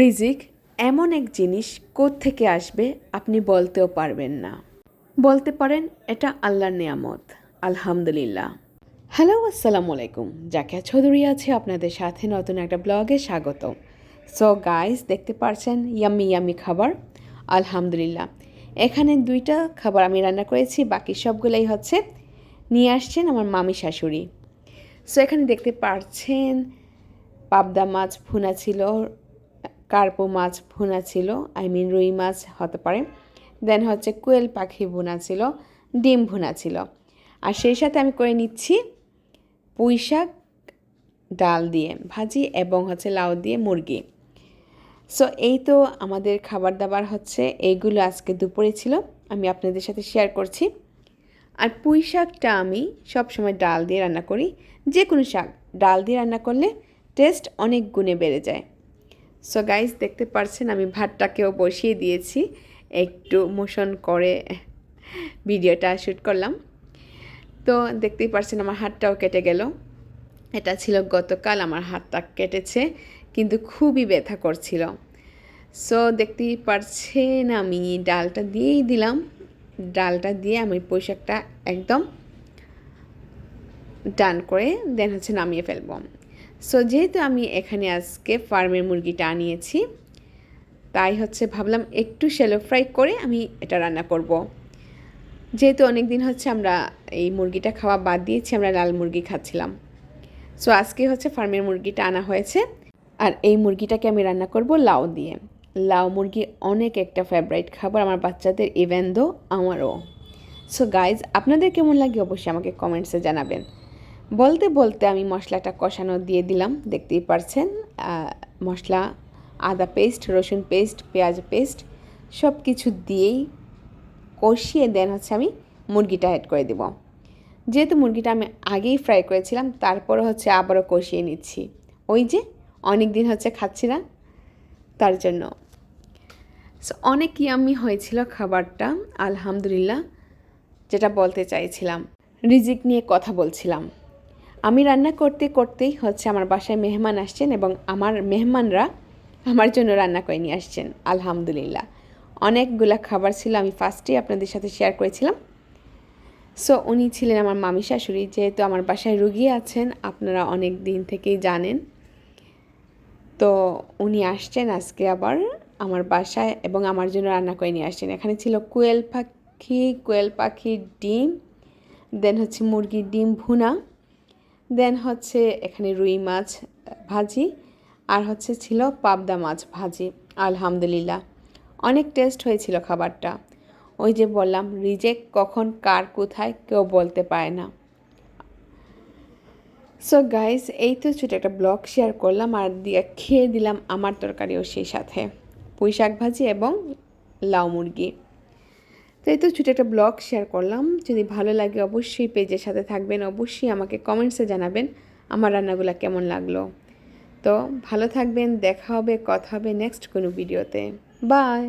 রিজিক, এমন এক জিনিস থেকে আসবে আপনি বলতেও পারবেন না। বলতে পারেন, এটা আল্লাহর নিয়ামত। আলহামদুলিল্লাহ। হ্যালো, আসসালামু আলাইকুম। জাকিয়া চৌধুরী আছে আপনাদের সাথে নতুন একটা ব্লগে স্বাগত সো গাইস দেখতে পারছেন ইয়াম্মি ইয়াম্মি খাবার। আলহামদুলিল্লাহ। এখানে দুইটা খাবার আমি রান্না করেছি, বাকি সবগুলোই হচ্ছে নিয়ে আসছেন আমার মামি শাশুড়ি। সো এখানে দেখতে পারছেন, পাবদা মাছ ভুনা ছিল কার্পো মাছ ভুনা ছিল আই মিন রুই মাছ হতে পারে। দেন হচ্ছে কোয়েল পাখি ভুনা ছিল, ডিম ভুনা ছিল। আর সেই সাথে আমি করে নিচ্ছি পুঁই শাক, ডাল দিয়ে ভাজি এবং হচ্ছে লাউ দিয়ে মুরগি। সো এই তো আমাদের খাবার দাবার হচ্ছে, এইগুলো আজকে দুপুরে ছিল, আমি আপনাদের সাথে শেয়ার করছি। আর পুঁই শাকটা আমি সবসময় ডাল দিয়ে রান্না করি যে কোনো শাক, ডাল দিয়ে রান্না করলে টেস্ট অনেক গুণে বেড়ে যায়। সো গাইজ দেখতে পারছেন, আমি ভাতটাকেও বসিয়ে দিয়েছি। একটু মোশন করে ভিডিওটা শ্যুট করলাম। তো, দেখতেই পারছেন, আমার হাতটাও কেটে গেল। এটা ছিল গতকাল, আমার হাতটা কেটেছে, কিন্তু খুবই ব্যথা করছিল। সো দেখতেই পারছেন, আমি ডালটা দিয়েই দিলাম। ডালটা দিয়ে আমি পোশাকটা একদম ডান করে দেন হচ্ছে নামিয়ে ফেলব। সো যেহেতু আমি এখানে আজকে ফার্মের মুরগিটা আনিয়েছি, তাই হচ্ছে ভাবলাম একটু শ্যালো ফ্রাই করে আমি এটা রান্না করব। যেহেতু অনেক দিন হচ্ছে আমরা এই মুরগিটা খাওয়া বাদ দিয়েছি, আমরা লাল মুরগি খাচ্ছিলাম। সো আজকে হচ্ছে ফার্মের মুরগিটা আনা হয়েছে, আর এই মুরগিটাকে আমি রান্না করব লাউ দিয়ে। লাউ মুরগি অনেক একটা ফেভারিট খাবার আমার বাচ্চাদের ইভেন দো আমারও। সো গাইজ আপনাদের কেমন লাগে অবশ্যই আমাকে কমেন্টসে জানাবেন। বলতে বলতে আমি মশলাটা কষানো দিয়ে দিলাম, দেখতেই পারছেন মশলা, আদা পেস্ট, রসুন পেস্ট, পেঁয়াজ পেস্ট সব কিছু দিয়েই কষিয়ে দেন হচ্ছে আমি মুরগিটা অ্যাড করে দেব। যেহেতু মুরগিটা আমি আগেই ফ্রাই করেছিলাম তারপরে হচ্ছে আবারও কষিয়ে নিচ্ছি। ওই যে অনেক দিন হচ্ছে খাচ্ছি না, তার জন্য। সো অনেক ইয়াম্মি হয়েছিল খাবারটা, আলহামদুলিল্লাহ, যেটা বলতে চাইছিলাম। রিজিক নিয়ে কথা বলছিলাম। আমি রান্না করতে করতেই হচ্ছে আমার বাসায় মেহমান আসছেন এবং আমার মেহমানরা আমার জন্য রান্না করে নিয়ে আসছেন, আলহামদুলিল্লাহ। অনেকগুলা খাবার ছিল, আমি ফার্স্টেই আপনাদের সাথে শেয়ার করেছিলাম। সো উনি ছিলেন আমার মামি শাশুড়ি, যেহেতু আমার বাসায় রুগী আছেন, আপনারা অনেক দিন থেকেই জানেন। তো উনি আসছেন আজকে আবার আমার বাসায় এবং আমার জন্য রান্না করে নিয়ে আসছেন। এখানে ছিল কোয়েল পাখি, কোয়েল পাখির ডিম দেন হচ্ছে মুরগির ডিম ভুনা। দেন হচ্ছে এখানে রুই মাছ ভাজি, আর হচ্ছে ছিল পাবদা মাছ ভাজি, আলহামদুলিল্লাহ। অনেক টেস্ট হয়েছিল খাবারটা। ওই যে বললাম রিজেক্ট কখন, কার, কোথায়, কেউ বলতে পারে না। সো গাইস এই তো ছোটো একটা ব্লগ শেয়ার করলাম, আর দিয়ে খেয়ে দিলাম আমার তরকারিও সেই সাথে। পুঁই শাক ভাজি এবং লাউ মুরগি। তো এই তো ছোটো একটা ব্লগ শেয়ার করলাম। যদি ভালো লাগে অবশ্যই পেজের সাথে থাকবেন। অবশ্যই আমাকে কমেন্টসে জানাবেন আমার রান্নাগুলো কেমন লাগল। তো ভালো থাকবেন, দেখা হবে, কথা হবে নেক্সট কোনো ভিডিওতে বাই